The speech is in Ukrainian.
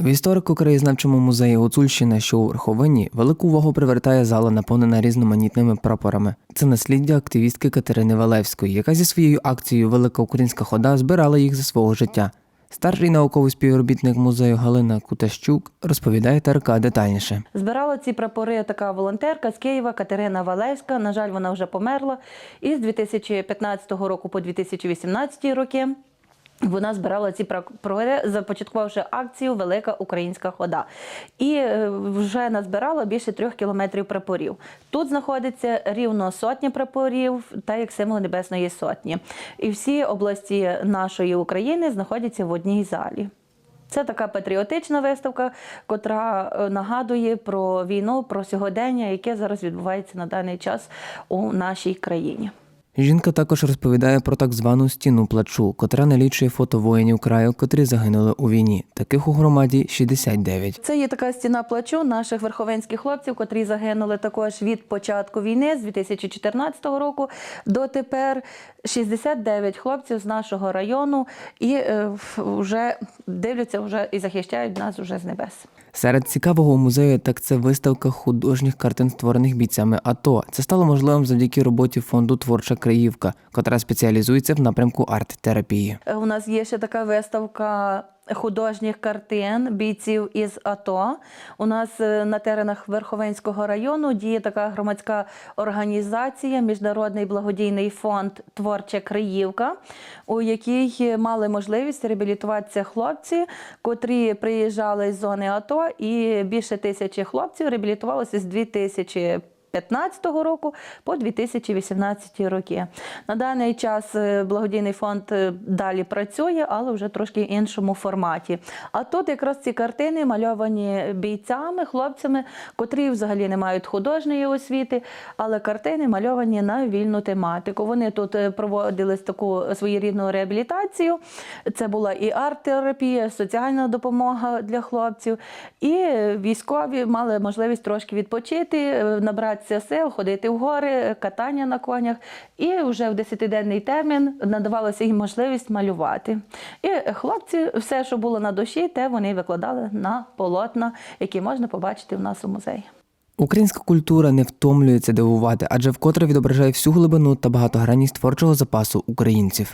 В історико-краєзнавчому музеї Гуцульщина, що у Верховині, велику увагу привертає зала, наповнена різноманітними прапорами. Це насліддя активістки Катерини Валевської, яка зі своєю акцією Велика українська хода збирала їх за свого життя. Старший науковий співробітник музею Галина Кутащук розповідає ТРК детальніше. Збирала ці прапори така волонтерка з Києва Катерина Валевська. На жаль, вона вже померла. І з 2015 року по 2018 роки. Вона збирала ці прапори, започаткувавши акцію Велика українська хода. І е, вже назбирала більше трьох кілометрів прапорів. Тут знаходиться рівно сотня прапорів, та як символ Небесної Сотні. І всі області нашої України знаходяться в одній залі. Це така патріотична виставка, котра е, нагадує про війну, про сьогодення, яке зараз відбувається на даний час у нашій країні. Жінка також розповідає про так звану стіну плачу, котра налічує фото воїнів краю, котрі загинули у війні. Таких у громаді 69. Це є така стіна плачу наших верховенських хлопців, котрі загинули також від початку війни з 2014 року до тепер. 69 хлопців з нашого району і е, вже дивляться вже і захищають нас вже з небес. Серед цікавого у музею так це виставка художніх картин, створених бійцями АТО. Це стало можливим завдяки роботі фонду Творча Криївка, котра спеціалізується в напрямку арт-терапії. Е, У нас є ще така виставка художніх картин бійців із АТО. У нас е, на теренах Верховенського району діє така громадська організація, Міжнародний благодійний фонд Творча Криївка, у якій мали можливість реабілітуватися хлопці, котрі приїжджали з зони АТО, і більше тисячі хлопців реабілітувалося з 2000 2015 року по 2018 роки. На даний час е, благодійний фонд е, далі працює, але вже трошки в іншому форматі. А тут якраз ці картини мальовані бійцями, хлопцями, котрі взагалі не мають художньої освіти, але картини мальовані на вільну тематику. Вони тут е, проводили таку своєрідну реабілітацію. Це була і арт-терапія, соціальна допомога для хлопців, і військові мали можливість трошки відпочити, набрати набиратися сил, ходити в гори, катання на конях. І вже в 10-денний термін надавалася їм можливість малювати. І хлопці, все, що було на душі, те вони викладали на полотна, які можна побачити в нас у музеї. Українська культура не втомлюється дивувати, адже вкотре відображає всю глибину та багатогранність творчого запасу українців.